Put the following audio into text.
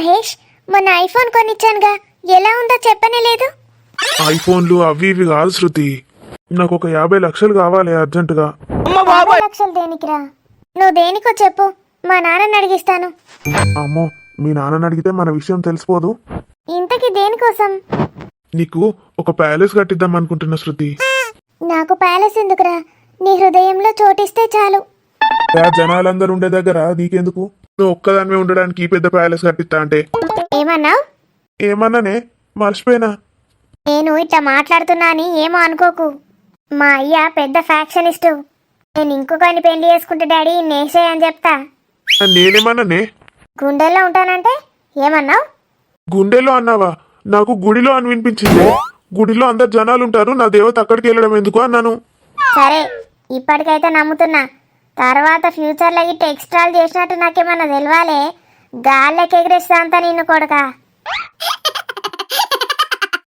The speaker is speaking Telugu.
మహేష్ మొన్న ఐఫోన్ కొనిచ్చానుగా. ఎలా ఉందో చెప్పనే లేదు. ఐఫోన్లు అవి ఇవి కాదు శృతి. నాకు ఒక యాభై లక్షలు కావాలి అర్జెంటుగా. యాభై లక్షలు దేనికిరా? నువ్వు దేనికో చెప్పు. మా నాన్నని అడిగిస్తాను. అమ్మో మీ నాన్నని అడిగితే మన విషయం తెలిసిపోదు. ఇంతకి దేనికోసం? నీకు ఒక ప్యాలెస్ కట్టిద్దాం అనుకుంటున్నా శృతి. నాకు ప్యాలెస్ ఎందుకురా? నీ హృదయంలో చోటిస్తే చాలు. ఆ జనాలందరూ ఉండే దగ్గర నీకెందుకు? నువ్వు ఒక్కదానివే ఉండడానికి ఈ పెద్ద ప్యాలెస్ కట్టిస్తా అంటే. ఏమన్నావు? ఏమన్నానే? మర్చిపోయినా? నేను ఇట్లా మాట్లాడుతున్నా అని ఏమో అనుకోకు. మా అయ్య పెద్ద ఫ్యాక్షనిస్టు. నేను ఇంకొకరిని పెళ్ళి చేసుకుంటే డాడీ నేసే అని చెప్తా. నేనేమన్నానే? గుండెల్లో ఉంటానంటే ఏమన్నావు? గుండెలో అన్నావా? నాకు గుడిలో అని వినిపించింది. గుడిలో అందరు జనాలు ఉంటారు నా దేవత అక్కడికి వెళ్ళడం ఎందుకు అన్నాను? సరే ఇప్పటికైతే నమ్ముతున్నా. తర్వాత ఫ్యూచర్లో గిట్ట ఎక్స్ట్రాలు చేసినట్టు నాకేమన్నా తెలవాలి? గాల్లెకి ఎగిరేస్తా అంతా నిన్ను కొడక.